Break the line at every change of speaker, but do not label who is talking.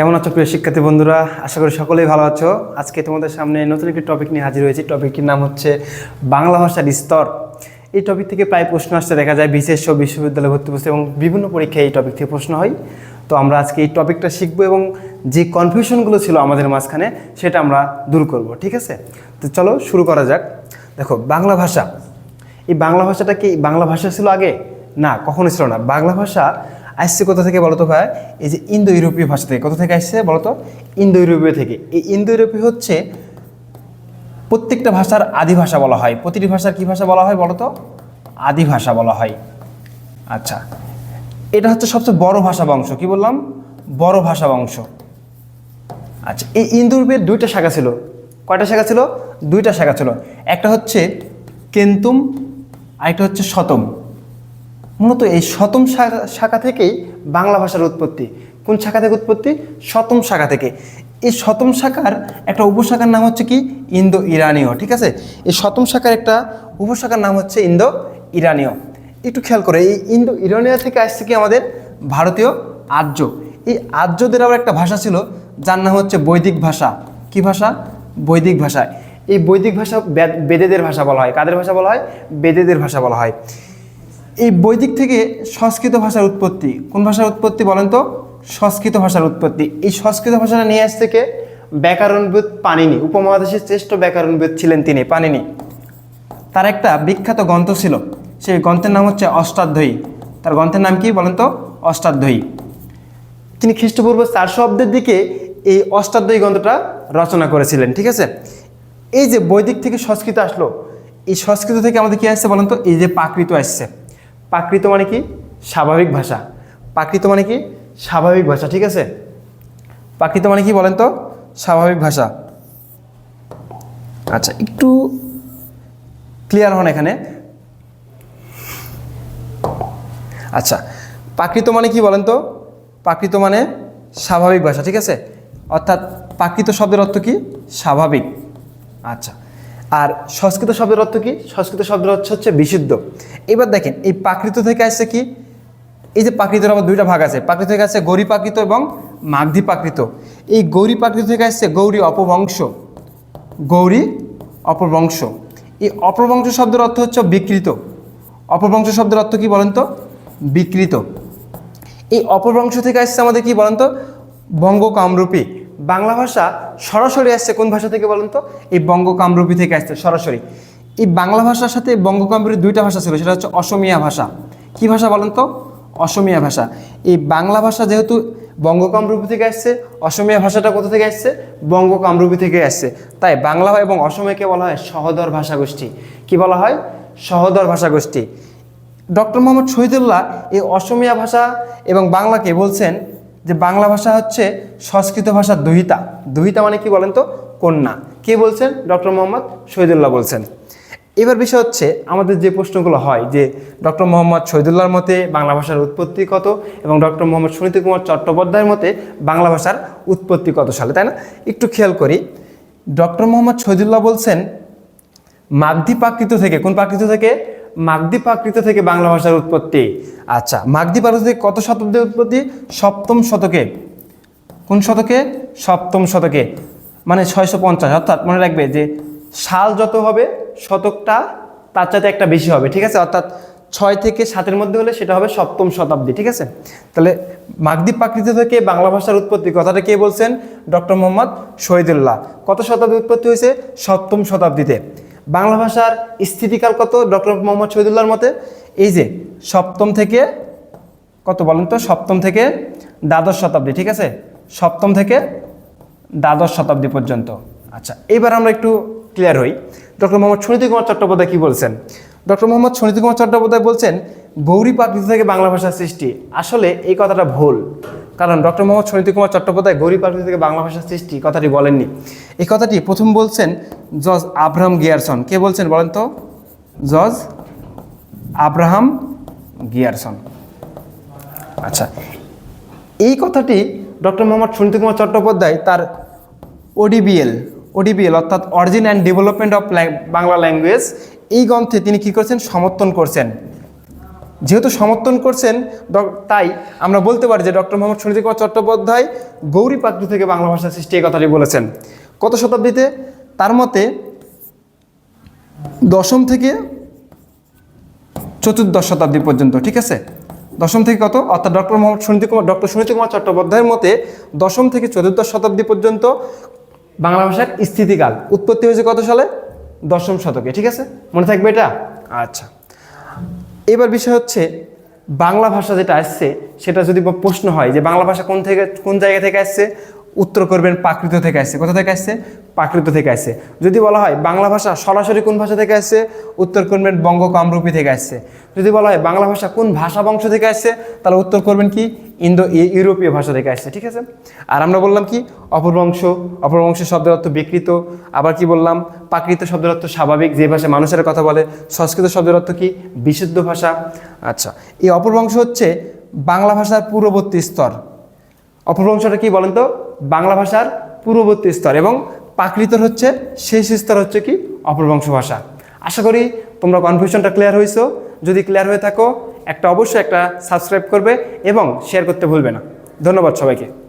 কেমন আছো প্রিয় শিক্ষার্থী বন্ধুরা? আশা করি সকলেই ভালো আছো। আজকে তোমাদের সামনে নতুন একটি টপিক নিয়ে হাজির হয়েছি। টপিকটির নাম হচ্ছে বাংলা ভাষার স্তর। এই টপিক থেকে প্রায় প্রশ্ন আসতে দেখা যায় বিশেষ বিশ্ববিদ্যালয়ে ভর্তি পুস্তক এবং বিভিন্ন পরীক্ষায় এই টপিক থেকে প্রশ্ন হয়। তো আমরা আজকে এই টপিকটা শিখব এবং যে কনফিউশনগুলো ছিল আমাদের মাঝখানে, সেটা আমরা দূর করব, ঠিক আছে? তো চলো শুরু করা যাক। দেখো, বাংলা ভাষা। এই বাংলা ভাষাটা কি, বাংলা ভাষা ছিল আগে? না, কখনো ছিল না। বাংলা ভাষা আসছে কোথা থেকে বলতো ভাই? এই যে ইন্দো ইউরোপীয় ভাষা থেকে। কোথা থেকে আসছে বলতো? ইন্দো ইউরোপীয় থেকে। এই ইন্দো ইউরোপীয় হচ্ছে প্রত্যেকটা ভাষার আদি ভাষা বলা হয়। প্রতিটি ভাষার কি ভাষা বলা হয় বলতো? আদি ভাষা বলা হয়। আচ্ছা। এটা হচ্ছে সবচেয়ে বড় ভাষা বংশ। কি বললাম? বড় ভাষা বংশ। আচ্ছা এই ইন্দো দুইটা শাখা ছিল। কয়টা শাখা ছিল? দুইটা শাখা ছিল। একটা হচ্ছে কেন্তুম, আরেকটা হচ্ছে শতম। মূলত এই শতম শাখা- থেকেই বাংলা ভাষার উৎপত্তি। কোন শাখা থেকে উৎপত্তি? শতম শাখা থেকে। এই শতম শাখার একটা উপশাখার নাম হচ্ছে কি? ইন্দো ইরানীয় ঠিক আছে? এই শতম শাখার একটা উপশাখার নাম হচ্ছে ইন্দো ইরানীয় একটু খেয়াল করে, এই ইন্দো ইরানীয় থেকে আসছে কি আমাদের ভারতীয় আর্য। এই আর্যদের আবার একটা ভাষা ছিল, যার নাম হচ্ছে বৈদিক ভাষা। কি ভাষা? বৈদিক ভাষা। এই বৈদিক ভাষা বেদেদের ভাষা বলা হয়। কাদের ভাষা বলা হয়? বেদেদের ভাষা বলা হয়। এই বৈদিক থেকে সংস্কৃত ভাষার উৎপত্তি। কোন ভাষার উৎপত্তি বলেন তো? সংস্কৃত ভাষার উৎপত্তি। এই সংস্কৃত ভাষাটা নিয়ে আস কে? ব্যাকরণবিদ পানিনি উপমহাদেশের শ্রেষ্ঠ ব্যাকরণবিদ ছিলেন তিনি পানিনি তার একটা বিখ্যাত গ্রন্থ ছিল। সেই গ্রন্থের নাম হচ্ছে অষ্টাধ্যায়ী। তার গ্রন্থের নাম কি বলেন তো? অষ্টাধ্যায়ী। তিনি খ্রিস্টপূর্ব চারশো অব্দের দিকে এই অষ্টাধ্যায়ী গ্রন্থটা রচনা করেছিলেন, ঠিক আছে? এই যে বৈদিক থেকে সংস্কৃত আসলো, এই সংস্কৃত থেকে আমাদের কি আসছে বলেন তো? এই যে প্রাকৃত আসছে। প্রাকৃত মানে কি? স্বাভাবিক ভাষা। প্রাকৃত মানে কি? স্বাভাবিক ভাষা, ঠিক আছে? প্রাকৃত মানে কি বলেন তো? স্বাভাবিক ভাষা। আচ্ছা একটু ক্লিয়ার হন এখানে। আচ্ছা প্রাকৃত মানে কি বলেন তো? প্রাকৃত মানে স্বাভাবিক ভাষা, ঠিক আছে? অর্থাৎ প্রাকৃত শব্দের অর্থ কি? স্বাভাবিক। আচ্ছা আর সংস্কৃত শব্দের অর্থ কি? সংস্কৃত শব্দের অর্থ হচ্ছে বিশুদ্ধ। এবার দেখেন, এই প্রাকৃত থেকে আসছে কি? এই যে প্রাকৃতের আবার দুইটা ভাগ আছে। প্রাকৃত থেকে আসছে গৌরী প্রাকৃত এবং মাগধী প্রাকৃত এই গৌরী প্রাকৃত থেকে আসছে গৌরী অপবংশ। গৌরী অপবংশ। এই অপবংশ শব্দের অর্থ হচ্ছে বিকৃত। অপবংশ শব্দের অর্থ কি বলেন তো? বিকৃত। এই অপভ্রংশ থেকে আসছে আমাদের কি বলেন তো? বঙ্গ কামরূপী বাংলা ভাষা সরাসরি আসছে কোন ভাষা থেকে বলেন তো? এই বঙ্গকামরূপী থেকে আসছে, সরাসরি। এই বাংলা ভাষার সাথে বঙ্গকামরূপী দুইটা ভাষা ছিল, সেটা হচ্ছে অসমিয়া ভাষা। কি ভাষা বলেন তো? অসমিয়া ভাষা। এই বাংলা ভাষা যেহেতু বঙ্গকামরূপী থেকে আসছে, অসমিয়া ভাষাটা কোথা থেকে আসছে? বঙ্গকামরূপী থেকে আসছে। তাই বাংলা এবং অসমিয়াকে বলা হয় সহদর ভাষা গোষ্ঠী কি বলা হয়? সহদর ভাষা গোষ্ঠী ডক্টর মোহাম্মদ শহীদুল্লাহ এই অসমিয়া ভাষা এবং বাংলাকে বলছেন যে বাংলা ভাষা হচ্ছে সংস্কৃত ভাষার দুহিতা। দুহিতা মানে কি বলেন তো? কন্যা। কে বলছেন? ডক্টর মোহাম্মদ শহীদুল্লাহ বলছেন। এবার বিষয় হচ্ছে, আমাদের যে প্রশ্নগুলো হয় যে ডক্টর মোহাম্মদ শহীদুল্লাহর মতে বাংলা ভাষার উৎপত্তি কত এবং ডক্টর মোহাম্মদ সুনীতি কুমার চট্টোপাধ্যায়ের মতে বাংলা ভাষার উৎপত্তি কত সালে, তাই না? একটু খেয়াল করি। ডক্টর মোহাম্মদ শহীদুল্লাহ বলছেন, মাগধী প্রাকৃত থেকে, কোন প্রাকৃত থেকে? মাগধী প্রাকৃত থেকে বাংলা ভাষার উৎপত্তি। আচ্ছা মাগধী প্রাকৃত থেকে কত শতাব্দীর উৎপত্তি? সপ্তম শতকে। কোন শতকে? সপ্তম শতকে। মানে ছয়শো পঞ্চাশ। অর্থাৎ মনে রাখবে যে সাল যত হবে, শতকটা তার চাইতে একটা বেশি হবে, ঠিক আছে? অর্থাৎ ছয় থেকে সাতের মধ্যে হলে সেটা হবে সপ্তম শতাব্দী, ঠিক আছে? তাহলে মাগধী প্রাকৃত থেকে বাংলা ভাষার উৎপত্তি কথাটা কে বলছেন? ডক্টর মোহাম্মদ শহীদুল্লাহ। কত শতাব্দী উৎপত্তি হয়েছে? সপ্তম শতাব্দীতে। বাংলা ভাষার স্থিতিকাল কত? ডক্টর মোহাম্মদ শহীদুল্লাহর মতে? এই যে সপ্তম থেকে কত বলেন তো? সপ্তম থেকে দ্বাদশ শতাব্দী, ঠিক আছে? সপ্তম থেকে দ্বাদশ শতাব্দী পর্যন্ত। আচ্ছা এবার আমরা একটু ক্লিয়ার হই। ডক্টর মোহাম্মদ সুনীতি কুমার চট্টোপাধ্যায় কী বলছেন? ডক্টর মোহাম্মদ সুনীতি কুমার চট্টোপাধ্যায় বলছেন গৌরী প্রাকৃতি থেকে বাংলা ভাষার সৃষ্টি। আসলে এই কথাটা ভুল। কারণ ডক্টর মোহাম্মদ সুনীতি কুমার চট্টোপাধ্যায় গৌরী প্রাকৃতি থেকে বাংলা ভাষার সৃষ্টি কথাটি বলেননি। এই কথাটি প্রথম বলছেন জজ আব্রাহাম গিয়ারসন। কে বলছেন বলেন তো? জজ আব্রাহাম গিয়ারসন। আচ্ছা এই কথাটি ডক্টর মোহাম্মদ সুনীতি কুমার চট্টোপাধ্যায় তার ওডিবিএল ওডিবিএল অর্থাৎ origin and development of Bangla language এই গ্রন্থে তিনি কী করছেন? সমর্থন করছেন। যেহেতু সমর্থন করছেন তাই আমরা বলতে পারি যে ডক্টর মোহাম্মদ সুনীতি কুমার চট্টোপাধ্যায় গৌরী পাত্র থেকে বাংলা ভাষা সৃষ্টি এই কথাটি বলেছেন। কত শতাব্দীতে? তার মতে দশম থেকে চতুর্দশ শতাব্দী পর্যন্ত, ঠিক আছে? দশম থেকে কত? অর্থাৎ ডক্টর মোহাম্মদ সুনীতি কুমার, ডক্টর সুনীতি কুমার চট্টোপাধ্যায়ের মতে দশম থেকে চতুর্দশ শতাব্দী পর্যন্ত বাংলা ভাষার স্থিতিকাল, উৎপত্তি হয়েছে কত সালে? দশম শতকে, ঠিক আছে? মনে থাকবে এটা? আচ্ছা। এবার বিষয় হচ্ছে, বাংলা ভাষা যেটা আসছে, সেটা যদি প্রশ্ন হয় যে বাংলা ভাষা কোন থেকে, কোন জায়গা থেকে আসছে উত্তর করবেন প্রাকৃত থেকে আসছে। কোথা থেকে আসছে? প্রাকৃত থেকে আসছে। যদি বলা হয় বাংলা ভাষা সরাসরি কোন ভাষা থেকে আসছে? উত্তর করবেন বঙ্গ কামরূপী থেকে আসছে। যদি বলা হয় বাংলা ভাষা কোন ভাষা বংশ থেকে আসছে? তাহলে উত্তর করবেন কি? ইন্দো ইউরোপীয় ভাষা থেকে আসছে, ঠিক আছে? আর আমরা বললাম কি? অপরবংশ অপরবংশ শব্দের অর্থ বিকৃত। আবার কি বললাম? প্রাকৃত শব্দের অর্থ স্বাভাবিক, যে ভাষায় মানুষের কথা বলে। সংস্কৃত শব্দের অর্থ কি? বিশুদ্ধ ভাষা। আচ্ছা এই অপরবংশ হচ্ছে বাংলা ভাষার পূর্ববর্তী স্তর। অপভ্রংশটা কি বলেন তো? বাংলা ভাষার পূর্ববর্তী স্তর এবং প্রাকৃতর হচ্ছে শেষ স্তর হচ্ছে কি অপরবংশ ভাষা। আশা করি তোমরা কনফিউশনটা ক্লিয়ার হয়েছো। যদি ক্লিয়ার হয়ে থাকো, একটা অবশ্যই একটা সাবস্ক্রাইব করবে এবং শেয়ার করতে ভুলবে না। ধন্যবাদ সবাইকে।